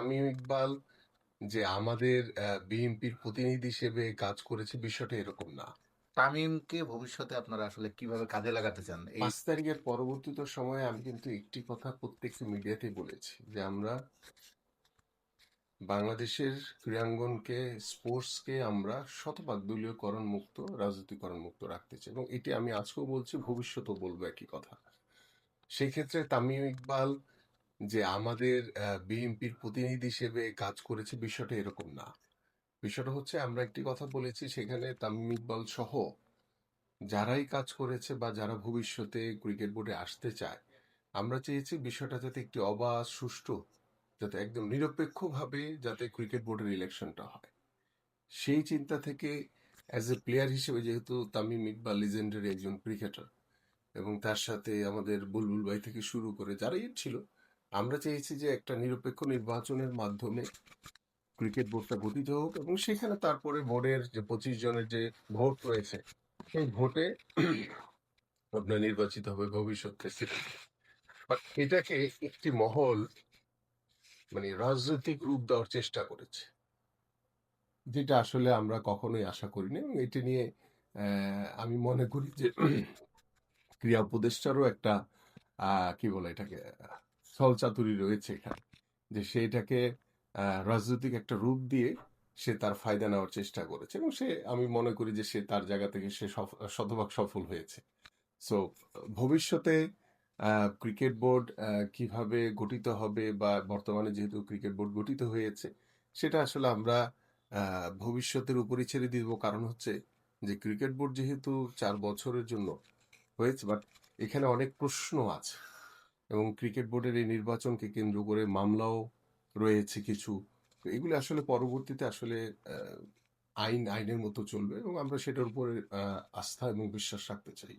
তামিম ইকবাল যে আমাদের বিএনপির প্রতিনিধি হিসেবে কাজ করেছে বিষয়টা এরকম না। তামিমকে ভবিষ্যতে আপনারা আসলে কীভাবে কাজে লাগাতে চান? এই পাঁচ তারিখের পরবর্তীত সময়ে আমি কিন্তু একটি কথা প্রত্যেকটি মিডিয়াতে বলেছি যে আমরা বাংলাদেশের ক্রীড়াঙ্গনকে স্পোর্টসকে আমরা শতভাগ দলীয়করণ মুক্ত রাজনীতিকরণ মুক্ত রাখতে চাই এবং এটি আমি আজকেও বলছি ভবিষ্যতেও বলব একই কথা। সেই ক্ষেত্রে তামিম ইকবাল যে আমাদের বিএনপির প্রতিনিধি হিসেবে কাজ করেছে বিষয়টা এরকম না। বিষয়টা হচ্ছে আমরা একটি কথা বলেছি, সেখানে তামিম ইকবাল সহ যারাই কাজ করেছে বা যারা ভবিষ্যতে ক্রিকেট বোর্ডে আসতে চায়, আমরা চেয়েছি বিষয়টা যাতে একটি অবাধ, সুষ্ঠু, যাতে একদম নিরপেক্ষভাবে যাতে ক্রিকেট বোর্ডের ইলেকশনটা হয়। সেই চিন্তা থেকে অ্যাজ এ প্লেয়ার হিসেবে যেহেতু তামিম ইকবাল লিজেন্ডারি একজন ক্রিকেটার এবং তার সাথে আমাদের বুলবুল ভাই থেকে শুরু করে যারাই ছিল আমরা চেয়েছি যে একটা নিরপেক্ষ নির্বাচনের মাধ্যমে ক্রিকেট বোর্ডটা গঠিত হোক এবং সেখানে তারপরে বোর্ডের যে পঁচিশ জনের যে ভোট রয়েছে, সেই ভোটে আপনার নির্বাচিত হবে ভবিষ্যৎ বাট এটাকে একটি মহল মানে রাজনৈতিক রূপ দেওয়ার চেষ্টা করেছে, যেটা আসলে আমরা কখনোই আশা করিনি এবং এটি নিয়ে আমি মনে করি যে ক্রিয়া উপদেষ্টারও একটা কি বলে এটাকে ছল চাতুরি রয়েছে এখানে। যে সেটাকে রাজনৈতিক একটা রূপ দিয়ে সে তার ফায়দা নেওয়ার চেষ্টা করেছে এবং সে, আমি মনে করি যে সে তার জায়গা থেকে সে শতভাগ সফল হয়েছে। সো, ভবিষ্যতে ক্রিকেট বোর্ড কীভাবে গঠিত হবে বা বর্তমানে যেহেতু ক্রিকেট বোর্ড গঠিত হয়েছে, সেটা আসলে আমরা ভবিষ্যতের উপরই ছেড়ে দিব। কারণ হচ্ছে যে ক্রিকেট বোর্ড যেহেতু চার বছরের জন্য হয়েছে, বাট এখানে অনেক প্রশ্ন আছে। এবং ক্রিকেট বোর্ডের এই নির্বাচনকে কেন্দ্র করে মামলাও রয়েছে কিছু। তো এগুলি আসলে পরবর্তীতে আসলে আইন, আইনের মতো চলবে এবং আমরা সেটার উপরে আস্থা এবং বিশ্বাস রাখতে চাই।